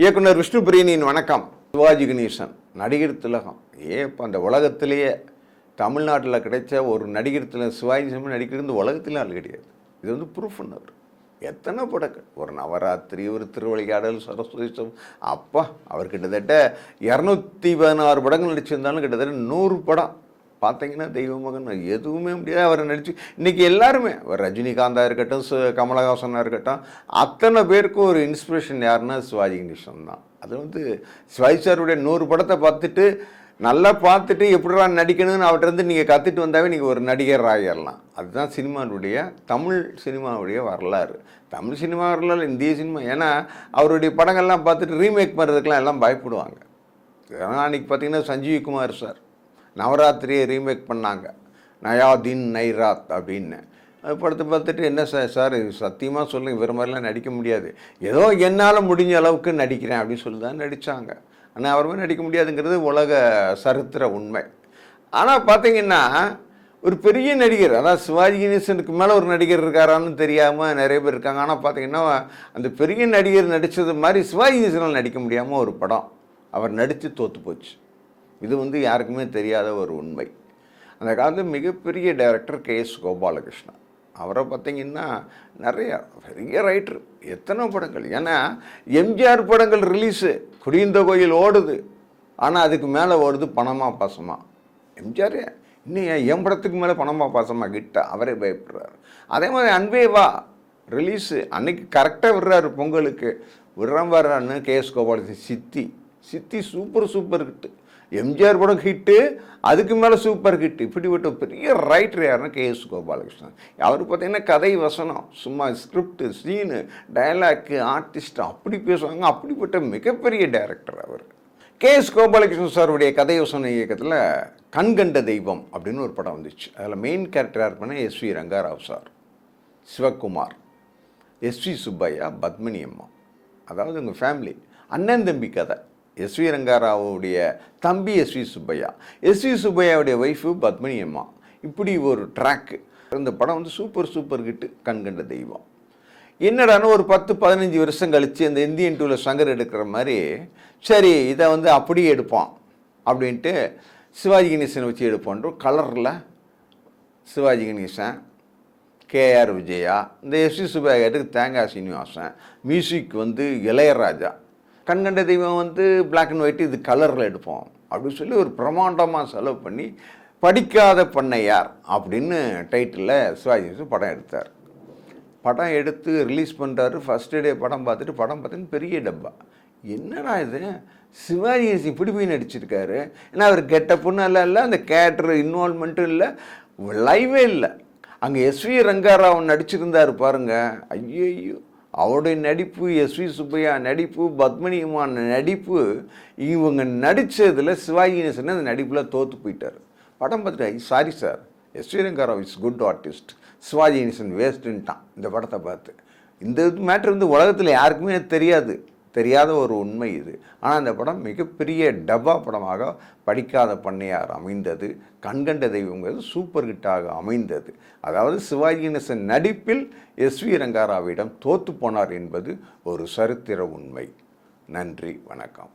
இயக்குனர் விஷ்ணு பிரியனின் வணக்கம். சிவாஜி கணேசன் நடிகர் திலகம். ஏ இப்போ அந்த உலகத்திலேயே தமிழ்நாட்டில் கிடைச்ச ஒரு நடிகர் திலகம் சிவாஜி சிவன் நடிக்கிறது இந்த உலகத்திலே ஆள் கிடையாது. இது வந்து ப்ரூஃப்னு அவர் எத்தனை படங்கள் ஒரு நவராத்திரி ஒரு திருவள்ளியாடல் சரஸ்வதி அப்பா அவர் கிட்டத்தட்ட இரநூத்தி பதினாறு படங்கள் நடிச்சிருந்தாலும் கிட்டத்தட்ட நூறு படம் பார்த்தீங்கன்னா தெய்வமகன் எதுவுமே முடியாது. அவரை நடித்து இன்றைக்கி எல்லாருமே ஒரு இருக்கட்டும் சு கமலஹாசனாக இருக்கட்டும் அத்தனை பேருக்கும் ஒரு இன்ஸ்பிரேஷன் யாருன்னா சிவாஜி கணேசன் தான். அது வந்து சிவாஜி சாருடைய நூறு படத்தை பார்த்துட்டு நல்லா பார்த்துட்டு எப்படிடா நடிக்கணும்னு அவர்கிட்ட இருந்து நீங்கள் கற்றுட்டு வந்தாவே நீங்கள் ஒரு நடிகர் ஆகிடலாம் அதுதான் சினிமாவுடைய தமிழ் சினிமாவுடைய வரலாறு. தமிழ் சினிமா வரலாறு இந்திய சினிமா. ஏன்னா அவருடைய படங்கள்லாம் பார்த்துட்டு ரீமேக் பண்ணுறதுக்கெலாம் எல்லாம் பயப்படுவாங்க. ஏன்னா அன்றைக்கி பார்த்தீங்கன்னா சஞ்சீவ் குமார் சார். நவராத்திரியை ரீமேக் பண்ணாதின் நயாதீன் நைராத் அப்படின்னு. படுத்து பார்த்துட்டு என்ன சார் சார் சத்தியமாக சொல்லுங்கள் வேறு மாதிரிலாம் நடிக்க முடியாது. ஏதோ என்னால் முடிஞ்ச அளவுக்கு நடிக்கிறேன் அப்படின்னு சொல்லி தான் நடித்தாங்க ஆனால் அவர் நடிக்க முடியாதுங்கிறது உலக சரித்திர உண்மை. ஆனால் பார்த்தீங்கன்னா ஒரு பெரிய நடிகர் அதாவது சிவாஜி கணேசனுக்கு மேலே ஒரு நடிகர் இருக்காரான்னு தெரியாமல் நிறைய பேர் இருக்காங்க. ஆனால் பார்த்தீங்கன்னா அந்த பெரிய நடிகர் நடித்தது மாதிரி சிவாஜி கணேசனால் நடிக்க முடியாமல் ஒரு படம் அவர் நடித்து தோற்று போச்சு. இது வந்து யாருக்குமே தெரியாத ஒரு உண்மை. அந்த காலத்தில் மிகப்பெரிய டைரக்டர் கே எஸ் கோபாலகிருஷ்ணன் அவரை பார்த்தீங்கன்னா நிறையா பெரிய ரைட்டர் எத்தனை படங்கள். ஏன்னா எம்ஜிஆர் படங்கள் ரிலீஸு குடிந்த கோயில் ஓடுது. ஆனால் அதுக்கு மேலே ஓடுது பணமாக பாசமாக எம்ஜிஆர் இன்னும் என் படத்துக்கு மேலே பணமாக பாசமாக கிட்ட அவரே பயப்படுறாரு. அதே மாதிரி அன்பே வா ரிலீஸு அன்னைக்கு கரெக்டாக விடுறாரு பொங்கலுக்கு. விடுறான் வர்றான்னு கே எஸ் கோபாலகிருஷ்ணன் சித்தி. சித்தி சூப்பர் சூப்பர் கிட்டு எம்ஜிஆர் படம் ஹிட்டு அதுக்கு மேலே சூப்பர் ஹிட் இப்படிப்பட்ட பெரிய ரைட்டர் யாருன்னா கே எஸ் கோபாலகிருஷ்ணன். அவர் பார்த்தீங்கன்னா கதை வசனம் சும்மா ஸ்கிரிப்டு சீனு டைலாக்கு ஆர்டிஸ்ட் அப்படி பேசுவாங்க. அப்படிப்பட்ட மிகப்பெரிய டைரக்டர் அவர். கே எஸ் கோபாலகிருஷ்ணன் சாருடைய கதை வசன இயக்கத்தில் கண்கண்ட தெய்வம் அப்படின்னு ஒரு படம் வந்துச்சு. அதில் மெயின் கேரக்டராக இருப்பேன்னா S V Rangarao sir. Sivakumar. S V Subbaiah Padmini அம்மா. அதாவது உங்கள் ஃபேமிலி அண்ணன் தம்பி கதை. எஸ் வி ரங்காராவுடைய தம்பி S V Subbaiah. S V சுப்பையாவுடைய wife Padmini அம்மா. இப்படி ஒரு ட்ராக்கு இந்த படம் வந்து சூப்பர் சூப்பர் ஹிட்டு கண்கண்ட தெய்வம். என்னடான்னு ஒரு பத்து பதினஞ்சு வருஷம் கழித்து இந்த இந்தியன் டூவில் சங்கர் எடுக்கிற மாதிரி சரி இதை வந்து அப்படியே எடுப்போம் அப்படின்ட்டு சிவாஜி கணேசனை வச்சு எடுப்போன்ற கலரில் சிவாஜி கணேசன் கேஆர் விஜயா இந்த எஸ்வி சுப்பையாட்டுக்கு தேங்காய் சீனிவாசன் மியூசிக் வந்து இளையராஜா. கண்கண்ட தெய்வம் வந்து பிளாக் அண்ட் ஒயிட் இது கலரில் எடுப்போம். அப்படின்னு சொல்லி ஒரு பிரம்மாண்டமாக செலவு பண்ணி படிக்காத பண்ணையார் அப்படின்னு டைட்டிலில் சிவாஜி படம் எடுத்தார். படம் எடுத்து ரிலீஸ் பண்ணுறாரு ஃபஸ்ட் டே படம் பார்த்துட்டு படம் பார்த்தீங்கன்னா பெரிய டப்பா. என்னடா இது? சிவாஜி கணேசன் இப்படி போய் நடிச்சிருக்காரு. ஏன்னா அவர் கெட்ட பொண்ணெல்லாம் இல்லை அந்த கேரக்டர் இன்வால்மெண்ட்டும் இல்லை லைவே இல்லை. அங்கே எஸ்வி ரங்காராவன் நடிச்சிருந்தார் பாருங்கள் ஐயோ அவருடைய நடிப்பு எஸ்வி சுப்பையா நடிப்பு பத்மினி அம்மான் நடிப்பு இவங்க நடித்ததில் சிவாஜி கணேசன் அந்த நடிப்பில் தோற்று போயிட்டார். படம் பார்த்துட்டு sorry sir S Rangarao is good artist Sivaji Ganesan வேஸ்ட்டுன்ட்டான் இந்த படத்தை பார்த்து. இந்த மேட்ரு வந்து உலகத்தில் யாருக்குமே தெரியாது. தெரியாத ஒரு உண்மை இது. ஆனால் அந்த படம் மிகப்பெரிய டப்பா படமாக படிக்காத பண்ணையார் அமைந்தது. கண்கண்ட தெய்வங்கிறது சூப்பர் ஹிட்டாக அமைந்தது. அதாவது சிவாஜி கணேசன் நடிப்பில் எஸ் வி ரங்காராவிடம் தோத்து போனார் என்பது ஒரு சரித்திர உண்மை. நன்றி வணக்கம்.